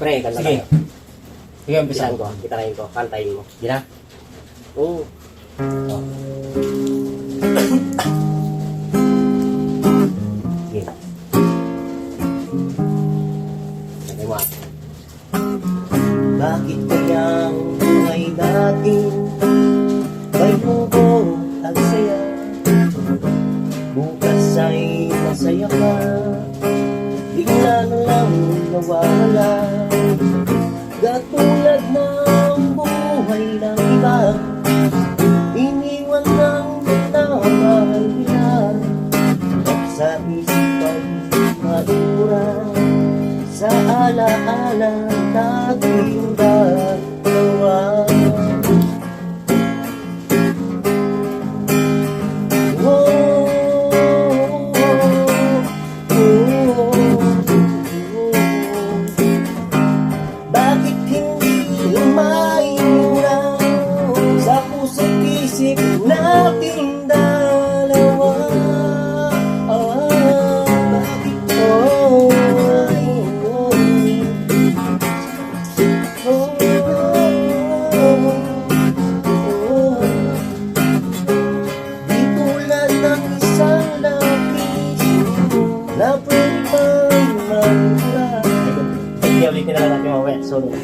Pre, kanta Sige. tayo. Sige, umpisa Bisahan ko, kitakain ko, kantayin mo. Sige na. Oo. Sige. Kantay mo ah. Bakit kayang buhay natin nawawala Katulad ng buhay ng iba Iniwan ng minamahal nila. Sa isip ay madura sa alaala nating dalawa bakit oh, oh, oh, oh, Di tulad ng isang lapis na pwede pang magmula. Sige, ulitin na natin mamaya. Solo.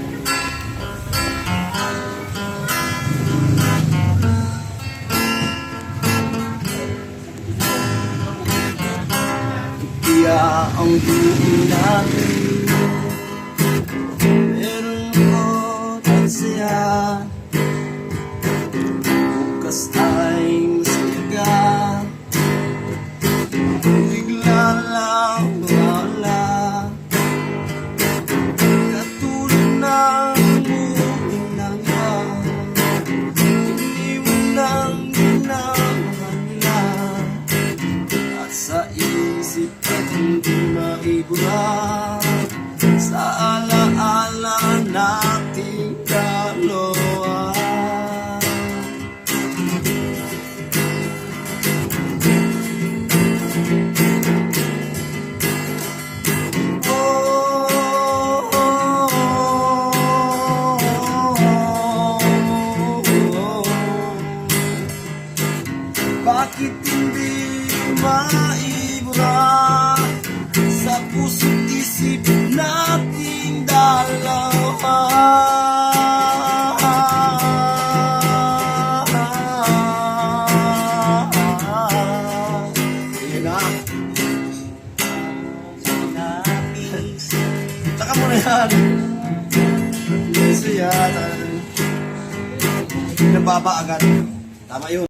Ang buhay natin bakit hindi maibura sa puso't isip nating dalawa? Taka mo na yan. Yes, yan. Nababa agad. Tama yun.